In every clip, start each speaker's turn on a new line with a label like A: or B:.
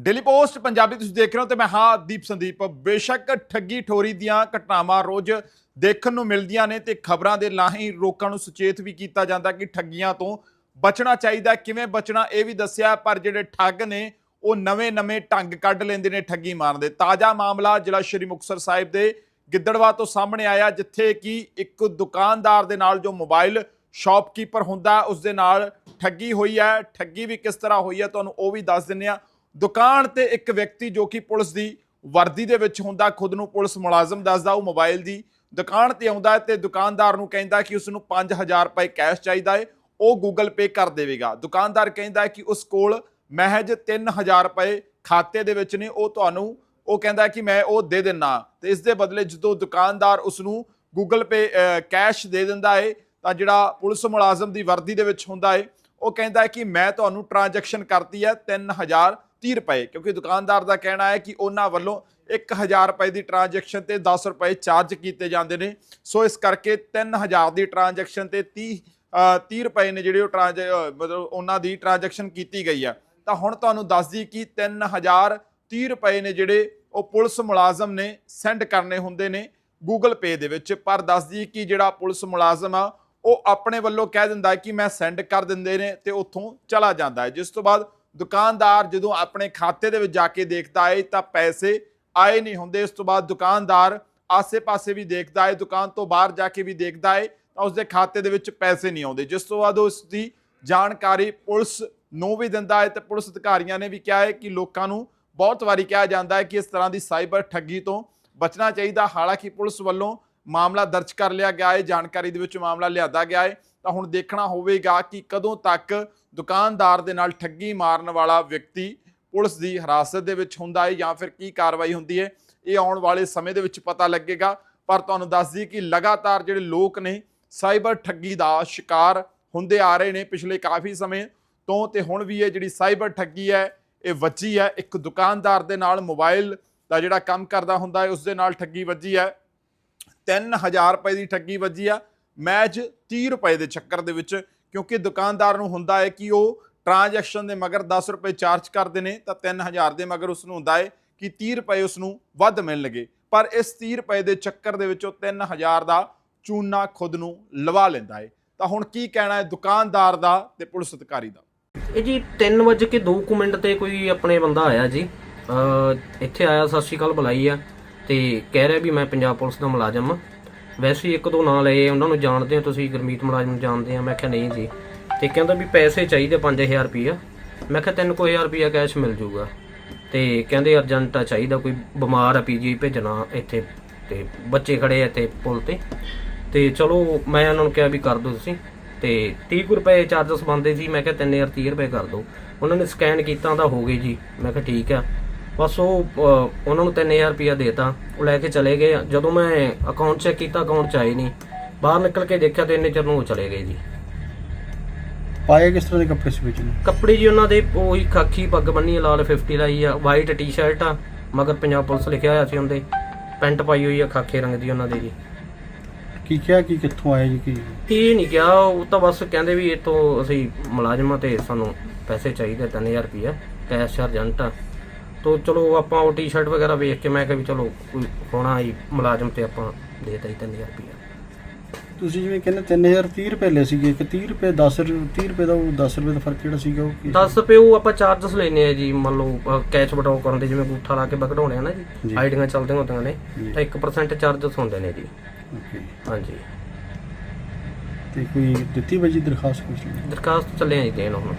A: Daily post Punjabi ਤੁਸੀਂ ਦੇਖ ਰਹੇ ਹੋ ਤੇ ਮੈਂ ਹਾਂ ਦੀਪ ਸੰਦੀਪ। ਬੇਸ਼ੱਕ ਠੱਗੀ ਠੋਰੀ ਦੀਆਂ ਘਟਨਾਵਾਂ ਰੋਜ਼ ਦੇਖਣ ਨੂੰ ਮਿਲਦੀਆਂ ਨੇ ਤੇ ਖਬਰਾਂ ਦੇ ਲਾਹੀਂ ਲੋਕਾਂ ਨੂੰ ਸੁਚੇਤ ਵੀ ਕੀਤਾ ਜਾਂਦਾ ਕਿ ਠੱਗੀਆਂ ਤੋਂ ਬਚਣਾ ਚਾਹੀਦਾ ਕਿਵੇਂ ਬਚਣਾ ਇਹ ਵੀ ਦੱਸਿਆ, ਪਰ ਜਿਹੜੇ ਠੱਗ ਨੇ, ਉਹ ਨਵੇਂ-ਨਵੇਂ ਢੰਗ ਕੱਢ ਲੈਂਦੇ ਨੇ ਠੱਗੀ ਮਾਰਨ ਦੇ। ਤਾਜ਼ਾ ਮਾਮਲਾ ਜ਼ਿਲ੍ਹਾ ਸ਼੍ਰੀ ਮੁਕਤਸਰ ਸਾਹਿਬ ਦੇ ਗਿੱਦੜਵਾ ਤੋਂ ਸਾਹਮਣੇ ਆਇਆ, ਜਿੱਥੇ ਕਿ ਇੱਕ ਦੁਕਾਨਦਾਰ ਦੇ ਨਾਲ ਜੋ ਮੋਬਾਈਲ ਸ਼ਾਪਕੀਪਰ ਹੁੰਦਾ ਉਸ ਦੇ ਨਾਲ ਠੱਗੀ ਹੋਈ ਹੈ। ਠੱਗੀ ਵੀ ਕਿਸ ਤਰ੍ਹਾਂ ਹੋਈ ਹੈ, ਤੁਹਾਨੂੰ ਉਹ ਵੀ ਦੱਸ ਦਿੰਨੇ ਆ ਦੁਕਾਨ ਤੇ ਇੱਕ ਵਿਅਕਤੀ ਜੋ ਕਿ ਪੁਲਿਸ ਦੀ ਵਰਦੀ ਦੇ ਵਿੱਚ ਹੁੰਦਾ, ਖੁਦ ਨੂੰ ਪੁਲਿਸ ਮੁਲਾਜ਼ਮ ਦੱਸਦਾ, ਉਹ ਮੋਬਾਈਲ ਦੀ ਦੁਕਾਨ ਤੇ ਆਉਂਦਾ ਹੈ ਤੇ ਦੁਕਾਨਦਾਰ ਨੂੰ ਕਹਿੰਦਾ ਕਿ ਉਸ ਨੂੰ 5000 ਰੁਪਏ ਕੈਸ਼ ਚਾਹੀਦਾ ਹੈ, ਉਹ ਗੂਗਲ ਪੇ ਕਰ ਦੇਵੇਗਾ। ਦੁਕਾਨਦਾਰ ਕਹਿੰਦਾ ਕਿ ਉਸ ਕੋਲ ਮਹਿਜ 3000 ਰੁਪਏ ਖਾਤੇ ਦੇ ਵਿੱਚ ਨੇ, ਉਹ ਤੁਹਾਨੂੰ, ਉਹ ਕਹਿੰਦਾ ਕਿ ਮੈਂ ਉਹ ਦੇ ਦਿੰਨਾ। ਤੇ ਇਸ ਦੇ ਬਦਲੇ ਜਦੋਂ ਦੁਕਾਨਦਾਰ ਉਸ ਨੂੰ ਗੂਗਲ ਪੇ ਕੈਸ਼ ਦੇ ਦਿੰਦਾ ਏ ਤਾਂ ਜਿਹੜਾ ਪੁਲਿਸ ਮੁਲਾਜ਼ਮ ਦੀ ਵਰਦੀ ਦੇ ਵਿੱਚ ਹੁੰਦਾ ਹੈ, ਉਹ ਕਹਿੰਦਾ ਕਿ ਮੈਂ ਤੁਹਾਨੂੰ ਟ੍ਰਾਂਜੈਕਸ਼ਨ ਕਰਤੀ ਹੈ 3030 ਰੁਪਏ ਕਿਉਂਕਿ ਦੁਕਾਨਦਾਰ ਦਾ ਕਹਿਣਾ ਹੈ ਕਿ ਉਹਨਾਂ ਵੱਲੋਂ 1000 ਰੁਪਏ ਦੀ ਟ੍ਰਾਂਜੈਕਸ਼ਨ ਤੇ 10 ਰੁਪਏ ਚਾਰਜ ਕੀਤੇ ਜਾਂਦੇ ਨੇ। ਸੋ ਇਸ ਕਰਕੇ 3000 ਦੀ ਟ੍ਰਾਂਜੈਕਸ਼ਨ ਤੇ 30 ਅ, 30 ਰੁਪਏ ਨੇ ਜਿਹੜੇ ਉਹ ਟ੍ਰਾਂਜ ਮਤਲਬ ਉਹਨਾਂ ਦੀ ਟ੍ਰਾਂਜੈਕਸ਼ਨ ਕੀਤੀ ਗਈ ਆ। ਤਾਂ ਹੁਣ ਤੁਹਾਨੂੰ ਦੱਸ ਦਈ ਕਿ 3030 ਰੁਪਏ ਨੇ ਜਿਹੜੇ ਉਹ ਪੁਲਿਸ ਮੁਲਾਜ਼ਮ ਨੇ ਸੈਂਡ ਕਰਨੇ ਹੁੰਦੇ ਨੇ ਗੂਗਲ ਪੇ ਦੇ ਵਿੱਚ। ਪਰ ਦੱਸ ਦਈ ਕਿ ਜਿਹੜਾ ਪੁਲਿਸ ਮੁਲਾਜ਼ਮ ਆ ਉਹ ਆਪਣੇ ਵੱਲੋਂ ਕਹਿ ਦਿੰਦਾ ਕਿ ਮੈਂ ਸੈਂਡ ਕਰ ਦਿੰਦੇ ਨੇ ਤੇ ਉੱਥੋਂ ਚਲਾ ਜਾਂਦਾ ਹੈ। ਜਿਸ ਤੋਂ ਬਾਅਦ ਦੁਕਾਨਦਾਰ ਜਦੋਂ ਆਪਣੇ ਖਾਤੇ ਦੇ ਵਿੱਚ ਜਾ ਕੇ ਦੇਖਦਾ ਹੈ ਤਾਂ ਪੈਸੇ ਆਏ ਨਹੀਂ ਹੁੰਦੇ। ਇਸ ਤੋਂ ਬਾਅਦ ਦੁਕਾਨਦਾਰ ਆਸੇ-ਪਾਸੇ ਵੀ ਦੇਖਦਾ ਹੈ ਦੁਕਾਨ ਤੋਂ ਬਾਹਰ ਜਾ ਕੇ ਵੀ ਦੇਖਦਾ ਹੈ ਤਾਂ ਉਸਦੇ ਖਾਤੇ ਦੇ ਵਿੱਚ ਪੈਸੇ ਨਹੀਂ ਆਉਂਦੇ। ਜਿਸ ਤੋਂ ਬਾਅਦ ਉਸ ਦੀ ਜਾਣਕਾਰੀ ਪੁਲਿਸ ਨੂੰ ਵੀ ਦਿੰਦਾ ਹੈ ਤੇ ਪੁਲਿਸ ਅਧਿਕਾਰੀਆਂ ਨੇ ਵੀ ਕਿਹਾ ਹੈ ਕਿ ਲੋਕਾਂ ਨੂੰ ਬਹੁਤ ਵਾਰੀ ਕਿਹਾ ਜਾਂਦਾ ਹੈ ਕਿ ਇਸ ਤਰ੍ਹਾਂ ਦੀ ਸਾਈਬਰ ਠੱਗੀ ਤੋਂ ਬਚਣਾ ਚਾਹੀਦਾ। ਹਾਲਾਂਕਿ ਪੁਲਿਸ ਵੱਲੋਂ ਮਾਮਲਾ ਦਰਜ ਕਰ ਲਿਆ ਗਿਆ ਹੈ ਜਾਣਕਾਰੀ ਦੇ ਵਿੱਚ ਮਾਮਲਾ ਲਿਆਦਾ ਗਿਆ ਹੈ ਤਾਂ ਹੁਣ ਦੇਖਣਾ ਹੋਵੇਗਾ ਕਿ ਕਦੋਂ ਤੱਕ ਦੁਕਾਨਦਾਰ ਦੇ ਨਾਲ ਠੱਗੀ ਮਾਰਨ ਵਾਲਾ ਵਿਅਕਤੀ ਪੁਲਿਸ ਦੀ ਹਿਰਾਸਤ ਦੇ ਵਿੱਚ ਹੁੰਦਾ ਹੈ ਜਾਂ ਫਿਰ ਕੀ ਕਾਰਵਾਈ ਹੁੰਦੀ ਹੈ, ਇਹ ਆਉਣ ਵਾਲੇ ਸਮੇਂ ਦੇ ਵਿੱਚ ਪਤਾ ਲੱਗੇਗਾ। ਪਰ ਤੁਹਾਨੂੰ ਦੱਸ ਦਈਏ ਕਿ ਲਗਾਤਾਰ ਜਿਹੜੇ ਲੋਕ ਨੇ, ਸਾਈਬਰ ਠੱਗੀ ਦਾ ਸ਼ਿਕਾਰ ਹੁੰਦੇ ਆ ਰਹੇ ਨੇ ਪਿਛਲੇ ਕਾਫੀ ਸਮੇਂ ਤੋਂ ਤੇ ਹੁਣ ਵੀ ਇਹ ਜਿਹੜੀ ਸਾਈਬਰ ਠੱਗੀ ਹੈ, ਇਹ ਵੱਜੀ ਹੈ। ਇੱਕ ਦੁਕਾਨਦਾਰ ਦੇ ਨਾਲ ਮੋਬਾਈਲ ਦਾ ਜਿਹੜਾ ਕੰਮ ਕਰਦਾ ਹੁੰਦਾ ਹੈ, ਉਸ ਦੇ ਨਾਲ ਠੱਗੀ ਵੱਜੀ ਹੈ। 3000 ਰੁਪਏ ਦੀ ਠੱਗੀ ਵੱਜੀ ਆ। ਮੈਚ 30 ਰੁਪਏ ਦੇ ਚੱਕਰ ਦੇ ਵਿੱਚ, ਕਿਉਂਕਿ ਦੁਕਾਨਦਾਰ ਨੂੰ ਹੁੰਦਾ ਹੈ ਕਿ ਉਹ ਟ੍ਰਾਂਜੈਕਸ਼ਨ ਦੇ ਮਗਰ 10 ਰੁਪਏ ਚਾਰਜ ਕਰਦੇ ਨੇ, ਤਾਂ 3000 ਦੇ ਮਗਰ ਉਸ ਨੂੰ ਹੁੰਦਾ ਹੈ ਕਿ 30 ਰੁਪਏ ਉਸ ਨੂੰ ਵੱਧ ਮਿਲਣਗੇ ਪਰ ਇਸ 30 ਰੁਪਏ ਦੇ ਚੱਕਰ ਦੇ ਵਿੱਚ ਉਹ 3000 ਦਾ ਚੂਨਾ ਖੁਦ ਨੂੰ ਲਵਾ ਲੈਂਦਾ ਹੈ। ਤਾਂ ਹੁਣ ਕੀ ਕਹਿਣਾ ਹੈ ਦੁਕਾਨਦਾਰ ਦਾ ਤੇ ਪੁਲਿਸ ਅਧਿਕਾਰੀ ਦਾ?
B: ਇਹ ਜੀ 3 ਵਜੇ ਕੇ 2 ਕੁ ਮਿੰਟ ਤੇ ਕੋਈ ਆਪਣੇ ਬੰਦਾ ਆਇਆ ਜੀ। ਇੱਥੇ ਆਇਆ, ਸਤਿ ਸ਼੍ਰੀ ਅਕਾਲ, ਬੁਲਾਈ ਆ ਤੇ ਕਹਿ ਰਿਹਾ ਵੀ ਮੈਂ ਪੰਜਾਬ ਪੁਲਿਸ ਦਾ ਮੁਲਾਜ਼ਮ ਆ ਵੈਸੇ ਇੱਕ ਦੋ ਨਾਂ ਲਏ ਉਹਨਾਂ ਨੂੰ ਜਾਣਦੇ ਹੋ ਤੁਸੀਂ ਗੁਰਮੀਤ ਮਹਾਰਾਜ ਨੂੰ ਜਾਣਦੇ ਆ। ਮੈਂ ਕਿਹਾ ਨਹੀਂ ਜੀ। ਤੇ ਕਹਿੰਦਾ ਵੀ ਪੈਸੇ ਚਾਹੀਦੇ 5000 ਰੁਪਈਆ। ਮੈਂ ਕਿਹਾ ਤੈਨੂੰ ਕੋਈ 1000 ਰੁਪਈਆ ਕੈਸ਼ ਮਿਲ ਜਾਊਗਾ ਤੇ ਕਹਿੰਦੇ ਅਰਜੈਂਟ ਆ, ਚਾਹੀਦਾ ਕੋਈ ਬਿਮਾਰ ਆ ਪੀਜੀ ਭੇਜਣਾ ਇੱਥੇ। ਤੇ ਬੱਚੇ ਖੜੇ ਆ ਇੱਥੇ ਪੁਲ ਤੇ। ਤੇ ਚਲੋ, ਮੈਂ ਉਹਨਾਂ ਨੂੰ ਕਿਹਾ ਵੀ ਕਰ ਦਿਓ ਤੁਸੀਂ। ਤੇ 30 ਕੁ ਰੁਪਏ ਚਾਰਜਸ ਬੰਦੇ ਸੀ। ਮੈਂ ਕਿਹਾ 3030 ਰੁਪਏ ਕਰ ਦਿਓ। ਉਹਨਾਂ ਨੇ ਸਕੈਨ ਕੀਤਾ, ਤਾਂ ਹੋ ਗਏ ਜੀ। ਮੈਂ ਕਿਹਾ ਠੀਕ ਆ। ਬਸ ਉਹ ਅਹ, ਉਹਨਾਂ ਨੂੰ 3000 ਰੁਪਇਆ ਦੇਤਾ। ਉਹ ਲੈ ਕੇ ਚਲੇ ਗਏ। ਜਦੋਂ ਮੈਂ ਅਕਾਊਂਟ ਚੈੱਕ ਕੀਤਾ ਅਕਾਊਂਟ ਚ ਆਏ ਨਹੀਂ। ਬਾਹਰ ਨਿਕਲ ਕੇ ਦੇਖਿਆ ਤੇ ਇੰਨੇ ਚਿਰ ਨੂੰ ਉਹ ਚਲੇ ਗਏ ਜੀ।
C: ਪਾਏ ਕਿਸ ਤਰ੍ਹਾਂ ਦੇ ਕੱਪੜੇ ਸੀ ਵਿੱਚ ਨੂੰ?
B: ਕੱਪੜੇ ਜੀ ਉਹਨਾਂ ਦੇ ਉਹੀ ਖਾਕੀ ਪੱਗ ਬੰਨੀ ਆ, ਲਾਲ 50 ਲਾਈ ਆ ਵਾਈਟ ਟੀ-ਸ਼ਰਟ ਆ ਮਗਰ ਪੰਜਾਬ ਪੁਲਿਸ ਲਿਖਿਆ ਹੋਇਆ ਸੀ ਉਹਦੇ। ਪੈਂਟ ਪਾਈ ਹੋਈ ਆ ਖਾਕੇ ਰੰਗ ਦੀ ਉਹਨਾਂ ਦੇ ਜੀ।
C: ਕੀ ਕਿਹਾ ਕਿ ਕਿੱਥੋਂ ਆਏ ਜੀ ਕੀ?
B: ਇਹ ਨਹੀਂ ਕਿਹਾ ਉਹ ਤਾਂ ਬਸ ਕਹਿੰਦੇ ਵੀ ਇਹ ਤੋਂ ਅਸੀਂ ਮੁਲਾਜ਼ਮਾਂ ਤੇ ਸਾਨੂੰ ਪੈਸੇ ਚਾਹੀਦੇ 3000 ਰੁਪਇਆ ਕੈਸ਼ ਅਰਜੈਂਟ ਆ। ਤੋ ਚਲੋ ਆਪਾਂ ਉਹ ਟੀ-ਸ਼ਰਟ ਵਗੈਰਾ ਵੇਖ ਕੇ ਮੈਂ ਕਿਹਾ ਵੀ ਚਲੋ ਕੋਈ ਹੋਣਾ ਆਈ ਮੁਲਾਜ਼ਮ ਤੇ ਆਪਾਂ ਦੇਤਾ ਹੀ 3000 ਰੁਪਏ
C: ਤੁਸੀਂ ਜਿਵੇਂ ਕਹਿੰਦੇ 3030 ਰੁਪਏ ਲਏ ਸੀਗੇ ਇੱਕ 30 ਰੁਪਏ 10 ਰੁਪਏ ਦਾ ਉਹ 10 ਰੁਪਏ ਦਾ ਫ਼ਰਕ ਜਿਹੜਾ ਸੀਗਾ ਉਹ
B: 10 ਰੁਪਏ ਉਹ ਆਪਾਂ ਚਾਰਜਸ ਲੈਨੇ ਆ ਜੀ ਮੰਨ ਲਓ ਕੈਚ ਬਟਾਓ ਕਰਨ ਦੇ ਜਿਵੇਂ ਬੂਠਾ ਲਾ ਕੇ ਬਕਢਾਉਣੇ ਆ ਨਾ ਜੀ ਆਈਡੀਆਂ ਚੱਲਦੀਆਂ ਹੁੰਦੀਆਂ ਨੇ ਤਾਂ 1% ਚਾਰਜਸ ਹੁੰਦੇ ਨੇ ਜੀ। ਹਾਂਜੀ।
C: ਤੇ ਕੋਈ ਦਿੱਤੀ ਵਜੀ ਦਰਖਾਸਤ ਕੁਛ?
B: ਦਰਖਾਸਤ ਚੱਲੇ ਆ ਦੇਣ ਹੁਣ।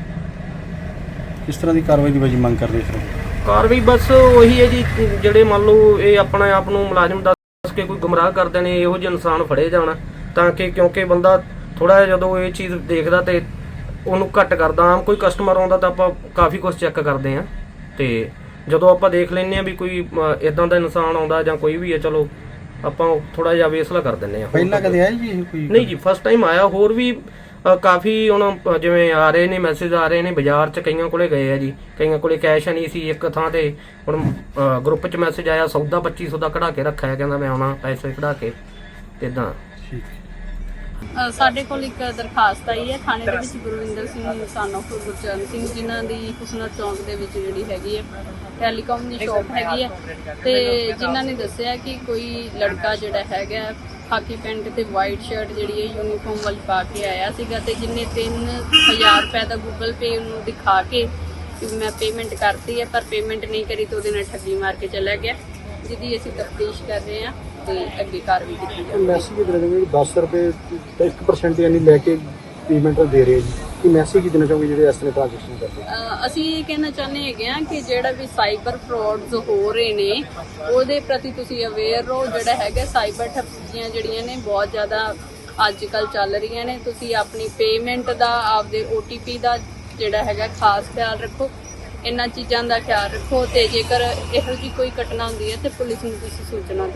C: ਕਿਸ ਤਰ੍ਹਾਂ ਦੀ ਕਾਰਵਾਈ ਦੀ ਵਜੀ ਮੰਗ ਕਰਦੇ ਹੋ?
B: ਕਾਰਵਾਈ ਬਸ ਉਹੀ ਹੈ ਜੀ ਜਿਹੜੇ ਮੰਨ ਲਓ ਇਹ ਆਪਣੇ ਆਪ ਨੂੰ ਮੁਲਾਜ਼ਮ ਦੱਸ ਕੇ ਕੋਈ ਗੁੰਮਰਾਹ ਕਰਦੇ ਨੇ ਇਹੋ ਜਿਹੇ ਇਨਸਾਨ ਫੜੇ ਜਾਣ ਤਾਂ ਕਿ ਕਿਉਂਕਿ ਬੰਦਾ ਥੋੜਾ ਜਿਹਾ ਜਦੋਂ ਇਹ ਚੀਜ਼ ਦੇਖਦਾ ਤੇ ਉਹਨੂੰ ਘੱਟ ਕਰਦਾ। ਆਮ ਕੋਈ ਕਸਟਮਰ ਆਉਂਦਾ ਤਾਂ ਆਪਾਂ ਕਾਫੀ ਕੁਝ ਚੈੱਕ ਕਰਦੇ ਆ ਤੇ ਜਦੋਂ ਆਪਾਂ ਦੇਖ ਲੈਂਦੇ ਆ ਵੀ ਕੋਈ ਇਦਾਂ ਦਾ ਇਨਸਾਨ ਆਉਂਦਾ ਜਾਂ ਕੋਈ ਵੀ ਹੈ ਚਲੋ ਆਪਾਂ ਥੋੜਾ ਜਿਹਾ ਵੇਸਲਾ ਕਰ ਦਿੰਨੇ ਆ
C: ਪਹਿਲਾਂ ਕਦੇ ਆਏ ਜੀ ਕੋਈ?
B: ਨਹੀਂ ਜੀ ਫਸਟ ਟਾਈਮ ਆਇਆ ਹੋਰ ਵੀ ਕਾਫੀ ਹੁਣ ਜਿਵੇਂ ਆ ਰਹੇ ਨੇ ਮੈਸੇਜ ਆ ਰਹੇ ਨੇ ਬਾਜ਼ਾਰ 'ਚ ਕਈਆਂ ਕੋਲੇ ਗਏ ਆ ਜੀ। ਕਈਆਂ ਕੋਲੇ ਕੈਸ਼ ਨਹੀਂ ਸੀ ਇੱਕ ਥਾਂ ਤੇ। ਹੁਣ ਗਰੁੱਪ 'ਚ ਮੈਸੇਜ ਆਇਆ ਸੌਦਾ 2500 ਦਾ ਕਢਾ ਕੇ ਰੱਖਿਆ ਕਹਿੰਦਾ ਮੈਂ ਆਉਣਾ ਪੈਸੇ ਕਢਾ ਕੇ ਇਦਾਂ
D: ਸਾਡੇ ਕੋਲ ਇੱਕ ਦਰਖਾਸਤ ਆਈ ਹੈ ਥਾਣੇ ਦੇ ਵਿੱਚ ਗੁਰਵਿੰਦਰ ਸਿੰਘ ਸਾਨੋ ਗੁਰਚਰਨ ਸਿੰਘ ਜਿਨ੍ਹਾਂ ਦੀ ਹੁਸਨਾ ਚੌਂਕ ਦੇ ਵਿੱਚ ਜਿਹੜੀ ਹੈਗੀ ਹੈ ਟੈਲੀਕਾਮ ਦੀ ਸ਼ਾਪ ਹੈਗੀ ਹੈ। ਤੇ ਜਿਨ੍ਹਾਂ ਨੇ ਦੱਸਿਆ ਕਿ ਕੋਈ ਲੜਕਾ ਜਿਹੜਾ ਹੈਗਾ ਖਾਕੀ ਪੈਂਟ ਤੇ ਵਾਈਟ ਸ਼ਰਟ ਜਿਹੜੀ ਹੈ ਯੂਨੀਫਾਰਮ ਵਾਲੀ ਪਾ ਕੇ ਆਇਆ ਸੀਗਾ ਤੇ ਜਿਨੇ 3000 ਰੁਪਏ ਦਾ ਗੂਗਲ ਪੇ ਉਹਨੂੰ ਦਿਖਾ ਕੇ ਕਿ ਮੈਂ ਪੇਮੈਂਟ ਕਰਤੀ ਹੈ, ਪਰ ਪੇਮੈਂਟ ਨਹੀਂ ਕਰੀ ਤਾਂ ਉਹਦੇ ਨਾਲ ਠੱਗੀ ਮਾਰ ਕੇ ਚਲਾ ਗਿਆ। ਜਿਹਦੀ ਅਸੀਂ ਤਫਤੀਸ਼ ਕਰ ਰਹੇ ਹਾਂ ਤੇ ਅੱਗੇ ਕਾਰਵਾਈ ਕੀਤੀ ਜਾਵੇਗੀ
C: ਮੈਸੇਜ ਦੇ ਰਹੇ 10 ਰੁਪਏ ਤੇ 1% ਯਾਨੀ ਲੈ ਕੇ ਪੇਮੈਂਟ ਦੇ ਰਹੇ ਜੀ। ਕਿ ਮੈਸੇਜ ਕੀ ਦੇਣਾ ਚਾਹੋਗੇ ਜਿਹੜੇ ਇਸ ਤਰ੍ਹਾਂ ਟ੍ਰਾਂਜੈਕਸ਼ਨ ਕਰਦੇ
D: ਅਹ ਅਸੀਂ ਇਹ ਕਹਿਣਾ ਚਾਹੁੰਦੇ ਹੈਗੇ ਆ ਕਿ ਜਿਹੜਾ ਵੀ ਸਾਈਬਰ ਫਰਾਡਸ ਹੋ ਰਹੇ ਨੇ, ਉਹਦੇ ਪ੍ਰਤੀ ਤੁਸੀਂ ਅਵੇਅਰ ਰਹੋ, ਜਿਹੜਾ ਹੈਗਾ ਸਾਈਬਰ ਠੱਗੀਆਂ ਜਿਹੜੀਆਂ ਨੇ ਬਹੁਤ ਜ਼ਿਆਦਾ ਅੱਜ ਕੱਲ ਚੱਲ ਰਹੀਆਂ ਨੇ। ਤੁਸੀਂ ਆਪਣੀ ਪੇਮੈਂਟ ਦਾ, ਆਪਦੇ OTP ਦਾ ਜਿਹੜਾ ਹੈਗਾ ਖਾਸ ਖਿਆਲ ਰੱਖੋ। ਇਹਨਾਂ ਚੀਜ਼ਾਂ ਦਾ ਖਿਆਲ ਰੱਖੋ ਤੇ ਜੇਕਰ ਇਹੋ ਜਿਹੀ ਕੋਈ ਘਟਨਾ ਹੁੰਦੀ ਹੈ ਤੇ ਪੁਲਿਸ ਨੂੰ ਤੁਸੀਂ ਸੂਚਨਾ ਦਿਓ।